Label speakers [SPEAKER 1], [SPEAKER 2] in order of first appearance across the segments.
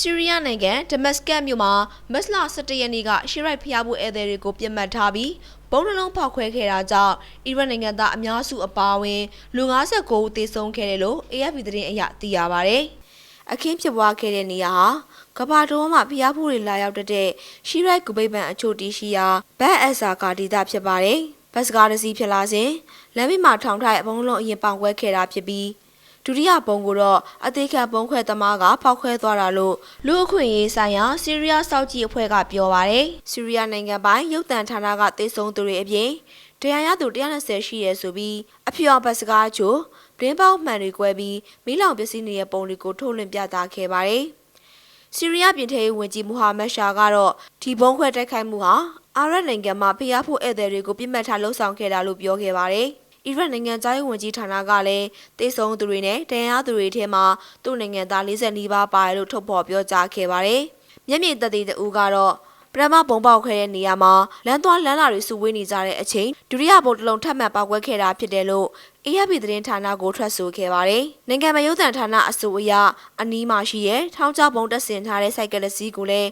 [SPEAKER 1] ဆီးရီးယားနိုင်ငံဒမတ်စကတ်မြို့မှာမတ်လ17ရက်နေ့ကရှီရိုက်ဖျားဖို့ဧည့်သည်တွေကိုပြစ်မှတ်ထားပြီးဘုံနှလုံးဖောက်ခွဲခဲ့တာကြောင့်အီရတ်နိုင်ငံသားအများစုအပါအဝင်လူ59ဦးသေဆုံးခဲ့တယ်လို့ AFP သတင်းအရသိရပါဗျ။အခင်းဖြစ်ပွားခဲ့တဲ့နေရာဟာကဘာတော်မှာဖျားဖို့တွေလာရောက်တဲ့ရှီရိုက်ဂူပိတ်ပန်အချို့တီရှိရာဘတ်အက်ဆာကာဒေသဖြစ်ပါတယ်။ဘတ်စကားတစ်စီးဖြစ်လာစဉ်လမ်းမမှာထောင်ထားတဲ့အဘုံလုံးအရင်ပေါင်ခွဲခဲ့တာဖြစ်ပြီး ဒုတိယပုံကိုတော့အသေးခံပုံခွဲသမားကဖောက်ခွဲသွားတာလို့လူအခွင့်ရေးဆိုင်ရာဆီးရီးယားစောက်ကြီးအဖွဲ့ကပြောပါရယ်ဆီးရီးယားနိုင်ငံပိုင်ရုပ်သံဌာနကတေဆုံးသူတွေအပြင်တရားရသူ120ရှိရဲဆိုပြီးအဖြောင်ဘတ်စကားချို့ပြင်းပေါမှန်တွေကွဲပြီးမိလောင်ပစ္စည်းနေတဲ့ပုံတွေကိုထုတ်လွှင့်ပြသခဲ့ပါတယ်ဆီးရီးယားပြည်ထရေးဝန်ကြီးမူဟာမက်ရှာကတော့ဒီဘုံခွဲတိုက်ခိုက်မှုဟာအာရတ်နိုင်ငံမှာဖျားဖို့ဧည့်သည်တွေကိုပြစ်မှတ်ထားလှုံ့ဆော်ခဲ့တာလို့ပြောခဲ့ပါတယ်။ အီရတ်နိုင်ငံသားရေးဝန်ကြီးဌာနကလည်းတေဆုံးသူတွေနဲ့တန်ရာသူတွေထဲမှာသူ့နိုင်ငံသား40နီးပါးပါတယ်လို့ထုတ်ဖော်ပြောကြားခဲ့ပါတယ်။မျက်မြင်သက်သေတဦးကတော့ပရမဘုံပေါက်ခဲတဲ့နေရာမှာလမ်းသွားလမ်းလာတွေစုဝေးနေကြတဲ့အချိန်ဒုတိယဘုံတစ်လုံးထပ်မံပေါက်ကွဲခဲ့တာဖြစ်တယ်လို့ AFP သတင်းဌာနကိုထွက်ဆိုခဲ့ပါတယ်။နိုင်ငံမရုပ်သံဌာနအဆိုအရအနီးမှာရှိတဲ့ထောင်းချဘုံတက်ဆင်ထားတဲ့စိုက်ကလစီကိုလည်း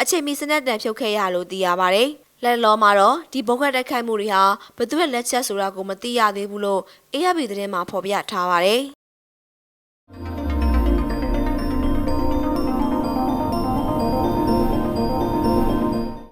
[SPEAKER 1] အချိန်မီစနက်တန်ဖြုတ်ခဲ့ရလို့သိရပါတယ်။ လက်လောမှာတော့ဒီဘုံခွက်တက်ခိုက်မှုတွေဟာဘယ်သူရဲ့လက်ချက်ဆိုတာကိုမသိရသေးဘူးလို့ AFP သတင်းမှာဖော်ပြထားပါတယ်။